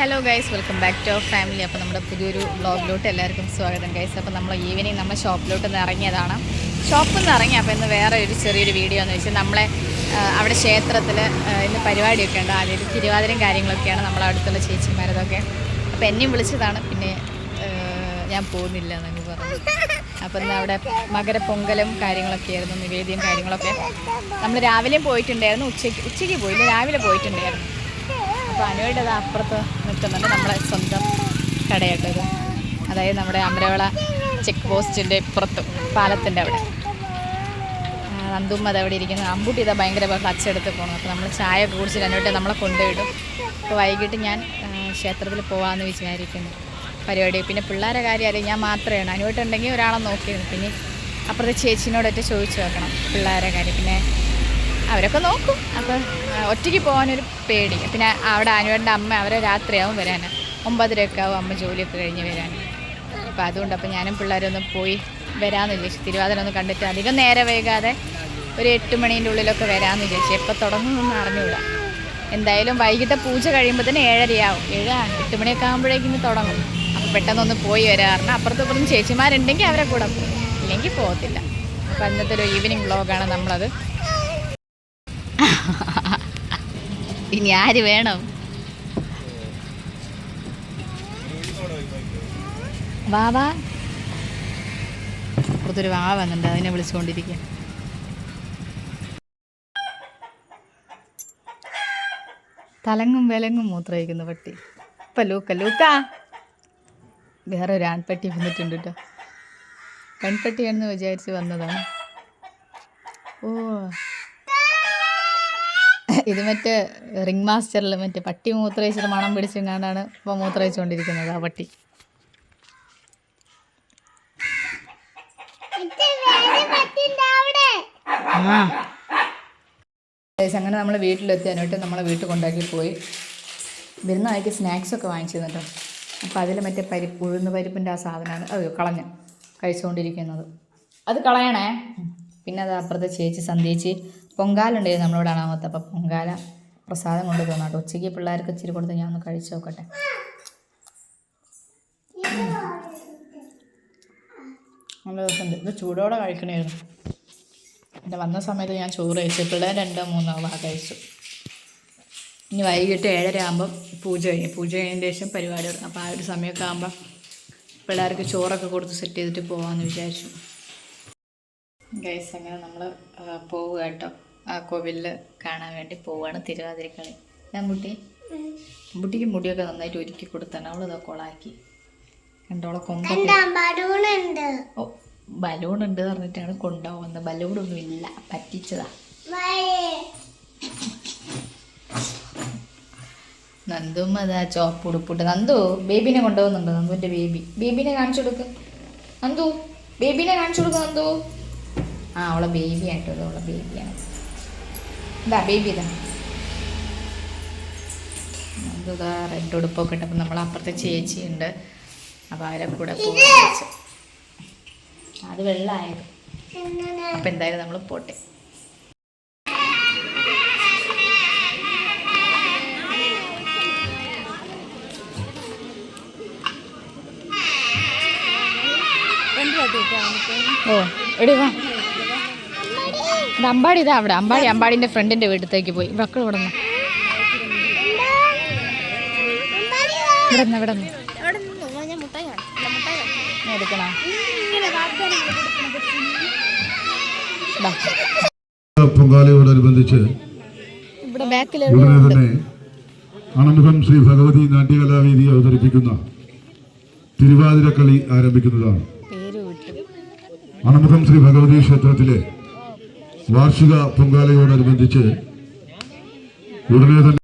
Hello guys welcome back to our family അപ്പോൾ നമ്മുടെ പുതിയൊരു വ്ളോഗിലോട്ട് എല്ലാവർക്കും സ്വാഗതം ഗൈസ് അപ്പോൾ നമ്മൾ ഈവനിങ് നമ്മൾ ഷോപ്പിലോട്ട് നിന്ന് ഇറങ്ങിയതാണ്. ഷോപ്പിൽ നിന്ന് ഇറങ്ങി അപ്പോൾ ഇന്ന് വേറെ ഒരു ചെറിയൊരു വീഡിയോ എന്ന് വെച്ചാൽ നമ്മളെ അവിടെ ക്ഷേത്രത്തിൽ ഇന്ന് പരിപാടിയൊക്കെ ഉണ്ട്. ആദ്യം തിരുവാതിരയും കാര്യങ്ങളൊക്കെയാണ് നമ്മളെ അടുത്തുള്ള ചേച്ചിമാരതൊക്കെ. അപ്പോൾ എന്നെയും വിളിച്ചതാണ്. പിന്നെ ഞാൻ പോകുന്നില്ല എന്നങ്ങ് പറഞ്ഞു. അപ്പോൾ ഇന്ന് അവിടെ മകരപ്പൊങ്കലും കാര്യങ്ങളൊക്കെ ആയിരുന്നു നിവേദ്യം കാര്യങ്ങളൊക്കെ. നമ്മൾ രാവിലെയും പോയിട്ടുണ്ടായിരുന്നു. ഉച്ചയ്ക്ക് ഉച്ചയ്ക്ക് പോയില്ല രാവിലെ പോയിട്ടുണ്ടായിരുന്നു. അപ്പോൾ അനുവേണ്ട അപ്പുറത്ത് നിൽക്കുന്നുണ്ട് നമ്മുടെ സ്വന്തം കടയായിട്ടത് അതായത് നമ്മുടെ അമരവള ചെക്ക് പോസ്റ്റിന്റെ ഇപ്പുറത്ത് പാലത്തിന്റെ അവിടെ. ആ, നന്ദുമ്മ അത് അവിടെ ഇരിക്കുന്നു. അമ്പൂട്ടി ഇതാ ഭയങ്കര അച്ചെടുത്ത് പോകണം അപ്പോൾ നമ്മൾ ചായ കുടിച്ചിട്ട് അനുവേണ്ടി നമ്മളെ കൊണ്ടുവിടും അപ്പോൾ വൈകിട്ട് ഞാൻ ക്ഷേത്രത്തിൽ പോകാമെന്ന് വിചാരിക്കുന്നു പരിപാടി. പിന്നെ പിള്ളേരെ കാര്യം അറിയാം. ഞാൻ മാത്രമാണ് അനുവേട്ടുണ്ടെങ്കിൽ ഒരാളെ നോക്കിയിരുന്നു. പിന്നെ അപ്പുറത്തെ ചേച്ചിനോടൊക്കെ ചോദിച്ചു നോക്കണം പിള്ളേരെ കാര്യം. പിന്നെ അവരൊക്കെ നോക്കും. അപ്പോൾ ഒറ്റയ്ക്ക് പോകാനൊരു പേടി. പിന്നെ അവിടെ അനുവേണ്ട അമ്മ അവരെ രാത്രിയാവും വരാൻ ഒമ്പതരയൊക്കെ ആവും അമ്മ ജോലിയൊക്കെ കഴിഞ്ഞ് വരാൻ അപ്പോൾ അതുകൊണ്ട് അപ്പോൾ ഞാനും പിള്ളേരൊന്ന് പോയി വരാമെന്ന് വിചാരിച്ചു. തിരുവാതിര ഒന്ന് കണ്ടിട്ട് അധികം നേരെ വൈകാതെ ഒരു എട്ട് മണീന്റെ ഉള്ളിലൊക്കെ വരാമെന്ന് വിചാരിച്ചു. എപ്പോൾ തുടങ്ങുമെന്ന് അറിഞ്ഞുകൂടാ എന്തായാലും വൈകിട്ട് പൂജ കഴിയുമ്പോൾ തന്നെ ഏഴരയാവും. ഏഴ് എട്ട് മണിയൊക്കെ ആകുമ്പോഴേക്കും തുടങ്ങും. അപ്പോൾ പെട്ടെന്നൊന്ന് പോയി വരാം. കാരണം അപ്പുറത്തും ഇപ്പുറത്തും ചേച്ചിമാരുണ്ടെങ്കിൽ അവരെ കൂടെ പോകും ഇല്ലെങ്കിൽ പോകത്തില്ല. അപ്പോൾ അന്നത്തെ ഒരു ഈവനിങ് വ്ളോഗാണ് നമ്മളത്. ഇനി ആര് വേണം? വാവാ അപ്പുറത്തൊരു വാവ വന്നിട്ടുണ്ട് അതിനെ വിളിച്ചുകൊണ്ടിരിക്ക തലങ്ങും വിലങ്ങും മൂത്രയിക്കുന്ന പട്ടി. ഇപ്പം ലൂക്ക ലൂക്ക. വേറെ ഒരു ആൺപട്ടി വന്നിട്ടുണ്ട് കേട്ടോ പെൺപട്ടിയാണെന്ന് വിചാരിച്ച് വന്നതാണ്. ഓ. ഇത് മറ്റേ റിംഗ് മാസ്റ്ററിൽ മറ്റേ പട്ടി മൂത്രയിച്ചിട്ട് മണം പിടിച്ചെങ്ങാണ്ടാണ് ഇപ്പോൾ മൂത്രയിച്ചുകൊണ്ടിരിക്കുന്നത് ആ പട്ടി. അങ്ങനെ നമ്മൾ വീട്ടിലെത്തി. അതിനോട്ട് നമ്മളെ വീട്ടിൽ കൊണ്ടാക്കി പോയി. വരുന്ന ആയിട്ട് സ്നാക്സ് ഒക്കെ വാങ്ങിച്ചു തന്നിട്ടോ അപ്പോൾ അതിൽ മറ്റേ പരിപ്പ് ഉഴുന്ന് പരിപ്പിന്റെ ആ സാധനമാണ്. അയ്യോ കളഞ്ഞ് കഴിച്ചുകൊണ്ടിരിക്കുന്നത് അത് കളയണേ. പിന്നെ അത് അപ്പുറത്തെ ചേച്ചി സന്ധ്യേച്ചി പൊങ്കാലുണ്ടായിരുന്നു നമ്മളോട് അണാമത്ത്. അപ്പോൾ പൊങ്കാല പ്രസാദം കൊണ്ട് തോന്നാട്ടോ ഉച്ചയ്ക്ക് പിള്ളേർക്ക് ഇച്ചിരി കൊടുത്ത് ഞാൻ ഒന്ന് കഴിച്ചു നോക്കട്ടെ. നല്ല ദിവസമുണ്ട് ഇത് ചൂടോടെ കഴിക്കണമായിരുന്നു എന്റെ വന്ന സമയത്ത് ഞാൻ ചോറ് കഴിച്ചു. പിള്ളേർ രണ്ടോ മൂന്നോ വാ കഴിച്ചു. ഇനി വൈകിട്ട് ഏഴര ആകുമ്പം പൂജ കഴിഞ്ഞു. പൂജ കഴിഞ്ഞതിന് ശേഷം പരിപാടി അപ്പോൾ ആ ഒരു സമയമൊക്കെ ആകുമ്പോൾ പിള്ളേർക്ക് ചോറൊക്കെ കൊടുത്ത് സെറ്റ് ചെയ്തിട്ട് പോകാമെന്ന് വിചാരിച്ചു. ഗൈസ് അങ്ങനെ നമ്മൾ പോവുക കേട്ടോ. ആ കോവിലിൽ കാണാൻ വേണ്ടി പോവാണ് തിരുവാതിരക്കളി. ഞാൻ മുട്ടി മുട്ടിക്ക് മുടിയൊക്കെ നന്നായിട്ട് ഒരുക്കി കൊടുത്താണ്. അവളിതാ കൊളാക്കി. കണ്ടോളെ കൊണ്ടുണ്ട് ഓ ബലൂൺ ഉണ്ട് പറഞ്ഞിട്ടാണ് കൊണ്ടുപോകുന്നത് ബലൂണൊന്നും ഇല്ല. പറ്റിച്ചതാ. നന്ദും അതാ ചോപ്പ് ഉടുപ്പിട്ട് നന്ദു ബേബിനെ കൊണ്ടുപോകുന്നുണ്ട്? നന്ദുവിന്റെ ബേബി. ബേബിനെ കാണിച്ചു കൊടുക്ക്. നന്ദു ബേബിനെ കാണിച്ചു കൊടുക്ക് നന്ദു. ആ അവളെ ബേബി ആയിട്ടോ അവളെ ബേബിയാണ്. ഇതാ ബേബി ഇതാ. ഇതാ റെഡ് ഉടുപ്പൊക്കെ ഇട്ടപ്പോൾ നമ്മൾ അപ്പുറത്തെ ചേച്ചിയുണ്ട്. അപ്പോൾ അവരെ കൂടെ അത് വെള്ളമായത് അപ്പം എന്തായാലും നമ്മൾ പോട്ടെ. ഓ എടി വാ. ഇത് അമ്പാടി. ഇതാ അവിടെ അമ്പാടി അമ്പാടിന്റെ ഫ്രണ്ടിന്റെ വീട്ടിലേക്ക് പോയി. മക്കൾ ഇവിടെ നിന്ന് നിന്ന്. പൊങ്കാലയോടനുബന്ധിച്ച് ഉടനെ തന്നെ അണമുഖം ശ്രീ ഭഗവതി നാട്യകലാവേദി അവതരിപ്പിക്കുന്ന തിരുവാതിരക്കളി ആരംഭിക്കുന്നതാണ്. അണമുഖം ശ്രീ ഭഗവതി ക്ഷേത്രത്തിലെ വാർഷിക പൊങ്കാലയോടനുബന്ധിച്ച് ഉടനെ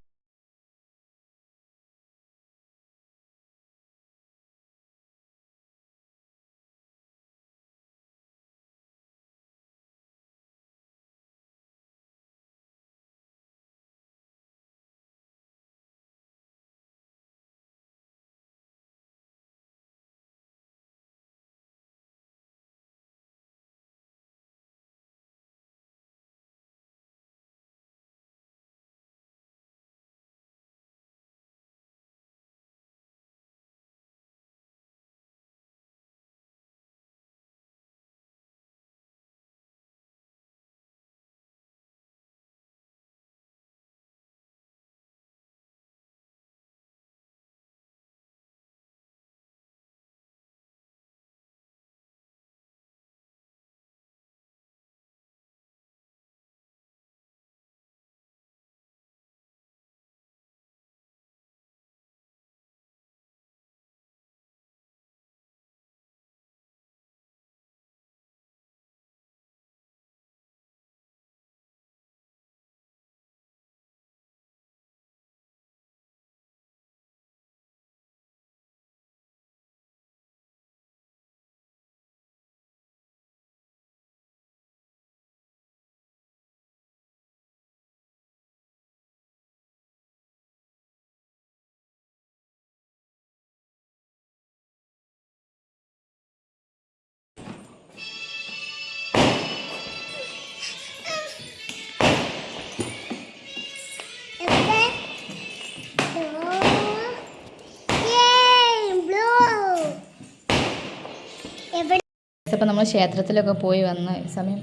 അപ്പോൾ നമ്മൾ ക്ഷേത്രത്തിലൊക്കെ പോയി വന്ന് സമയം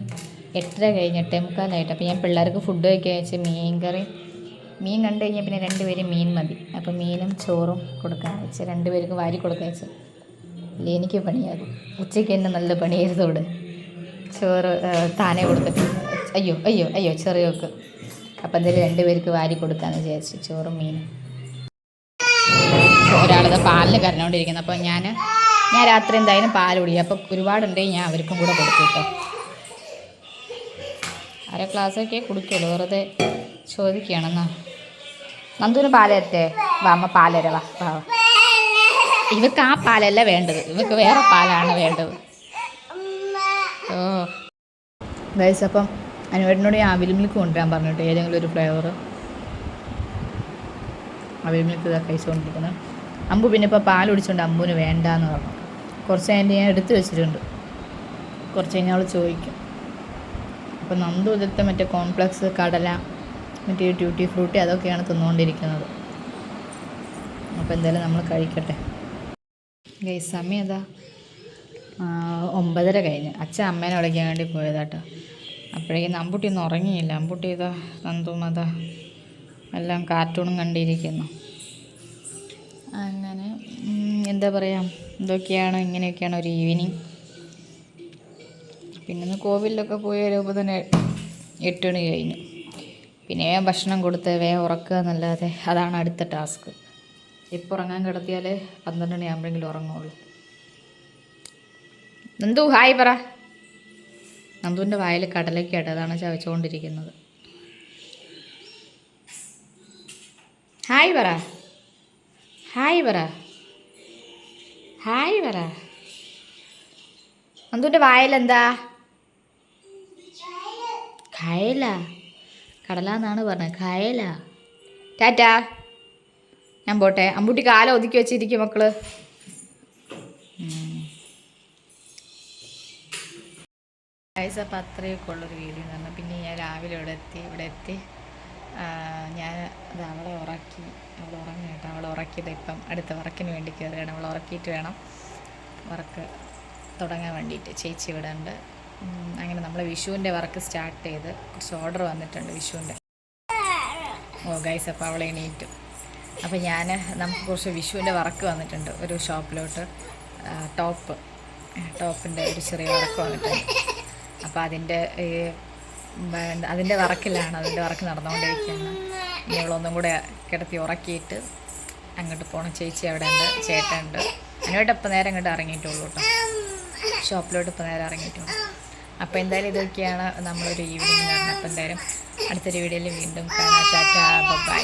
എട്ടര കഴിഞ്ഞ് എട്ടേ മുക്കാലായിട്ട്. അപ്പോൾ ഞാൻ പിള്ളേർക്ക് ഫുഡ് കഴിക്കാൻ വെച്ച് മീൻ കറി. മീൻ കണ്ടു കഴിഞ്ഞാൽ പിന്നെ രണ്ടുപേരും മീൻ മതി. അപ്പോൾ മീനും ചോറും കൊടുക്കാൻ വെച്ച് രണ്ടുപേർക്ക് വാരി കൊടുക്കാൻ വെച്ച്. ഇല്ല എനിക്ക് പണിയാകും. ഉച്ചയ്ക്ക് തന്നെ നല്ല പണിയായിരുന്നോട് ചോറ് താനെ കൊടുത്തിട്ട്. അയ്യോ അയ്യോ അയ്യോ ചെറിയോക്ക്. അപ്പം എന്തായാലും രണ്ടുപേർക്ക് വാരി കൊടുക്കാന്ന് വിചാരിച്ചു ചോറും മീനും. ഒരാളത് പാലിന് കരഞ്ഞുകൊണ്ടിരിക്കുന്നത്. അപ്പോൾ ഞാൻ ഞാൻ രാത്രി എന്തായാലും പാൽ കുടിക്കും അപ്പോൾ ഒരുപാടുണ്ടെങ്കിൽ ഞാൻ അവർക്കും കൂടെ കൊടുക്കും കേട്ടോ അര ഗ്ലാസ്സൊക്കെ കുടിക്കുള്ളൂ. വെറുതെ ചോദിക്കുകയാണെന്നാ നന്ദുവിന് പാലരട്ടെ? വാ അമ്മ പാലര വാ. ഇവക്ക് ആ പാലല്ല വേണ്ടത്. ഇവക്ക് വേറെ പാലാണ് വേണ്ടത്. ഓ. ഗൈസ് അപ്പം അനുവേട്ടനോട് ഞാൻ അവിൽ മിൽക്ക് കൊണ്ടുവരാൻ പറഞ്ഞിട്ട് ഏതെങ്കിലും ഒരു ഫ്ലേവർ അവിൽ മിൽക്ക് ഇതാ കഴിച്ചുകൊണ്ടിരിക്കുന്നത്. അമ്പു പിന്നെ ഇപ്പോൾ പാൽ കുടിച്ചുകൊണ്ട് അമ്പുവിന് വേണ്ടാന്ന് പറഞ്ഞു. കുറച്ച് അതിന്റെ ഞാൻ എടുത്ത് വെച്ചിട്ടുണ്ട്. കുറച്ച് കഴിഞ്ഞാൽ അവൾ ചോദിക്കും. അപ്പോൾ നന്ദു ഇതത്തെ മറ്റേ കോംപ്ലക്സ് കടല മറ്റേ ട്യൂട്ടി ഫ്രൂട്ടി അതൊക്കെയാണ് തിന്നുകൊണ്ടിരിക്കുന്നത്. അപ്പോൾ എന്തായാലും നമ്മൾ കഴിക്കട്ടെ. ഗൈ സമയം ഏതാ? ഒമ്പതര കഴിഞ്ഞ്. അച്ഛൻ അമ്മേനെ വിളിക്കാൻ വേണ്ടി പോയതാട്ടോ. അപ്പോഴേക്കും അമ്പുട്ടി ഒന്നും ഉറങ്ങിയില്ല. അമ്പുട്ടി ഇതാ നന്ദു അതാ. എല്ലാം കാർട്ടൂണും കണ്ടിരിക്കുന്നു. എന്താ പറയുക ഇതൊക്കെയാണ് ഇങ്ങനെയൊക്കെയാണ് ഒരു ഈവനിങ് പിന്നെ ഒന്ന് കോവിലൊക്കെ പോയി വരുമ്പോൾ തന്നെ എട്ട് മണി കഴിഞ്ഞു. പിന്നെ വേഗം ഭക്ഷണം കൊടുത്ത് വേഗം ഉറക്കുക എന്നല്ലാതെ അതാണ് അടുത്ത ടാസ്ക്. ഇപ്പോൾ ഉറങ്ങാൻ കിടത്തിയാൽ പന്ത്രണ്ട് മണിയാകുമ്പോഴെങ്കിലും ഉറങ്ങുള്ളൂ. നന്ദു ഹായ് പറ. നന്ദുവിന്റെ വായിൽ കടലൊക്കെയായിട്ട് അതാണ് ചവച്ചുകൊണ്ടിരിക്കുന്നത് ഹായ് പറ. ഹായ് പറ. ഹായ് പറ. അന്തുന്റെ വായലെന്താ? കയല. കടല എന്നാണ് പറഞ്ഞത്. കയല. ടാറ്റാ. ഞാൻ പോട്ടെ. അമ്പൂട്ടി കാല ഒതുക്കി വെച്ചിരിക്കും മക്കൾ. പൈസ അപ്പം അത്രയൊക്കെ ഉള്ളൊരു വീഡിയോ എന്ന് പറഞ്ഞാൽ പിന്നെ ഞാൻ രാവിലെ ഇവിടെ എത്തി ഇവിടെ എത്തി. ഞാൻ അത് അവളെ ഉറക്കി അവൾ ഉറങ്ങി കേട്ടോ. ഉറക്കി ഉറക്കിയത് ഇപ്പം. അടുത്ത വർക്കിന് വേണ്ടി കയറുകയാണ് അവൾ ഉറക്കിയിട്ട് വേണം വർക്ക് തുടങ്ങാൻ വേണ്ടിയിട്ട്. ചേച്ചി ഇവിടെ ഉണ്ട്. അങ്ങനെ നമ്മൾ വിഷുവിന്റെ വർക്ക് സ്റ്റാർട്ട് ചെയ്ത് കുറച്ച് ഓർഡർ വന്നിട്ടുണ്ട് വിഷുവിന്റെ. ഓ ഗൈസ് അപ്പോൾ അവളെ എണീറ്റു. അപ്പോൾ ഞാൻ നമുക്ക് കുറച്ച് വിഷുവിന്റെ വർക്ക് വന്നിട്ടുണ്ട്. ഒരു ഷോപ്പിലോട്ട് ടോപ്പ്. ടോപ്പിന്റെ ഒരു ചെറിയ വർക്ക് വന്നിട്ടുണ്ട്. അപ്പോൾ അതിന്റെ അതിന്റെ വറക്കിലാണ് അതിന്റെ വറക്ക് നടന്നുകൊണ്ടിരിക്കുകയാണ്. ഇനി അവളൊന്നും കൂടെ കിടത്തി ഉറക്കിയിട്ട് അങ്ങോട്ട് പോകണം ചേച്ചി അവിടെ ഉണ്ട് ചേട്ടനുണ്ട് അതിനോട്ട് ഇപ്പം നേരം അങ്ങോട്ട് ഇറങ്ങിയിട്ടുള്ളൂ കേട്ടോ. ഷോപ്പിലോട്ട് ഇപ്പം നേരം ഇറങ്ങിയിട്ടുള്ളൂ. അപ്പോൾ എന്തായാലും ഇതൊക്കെയാണ് നമ്മളൊരു ഈവനിങ് കാണുന്നത് അപ്പോൾ എന്തായാലും അടുത്തൊരു വീഡിയോയിൽ വീണ്ടും കാണാം. ടാറ്റാ ബൈ.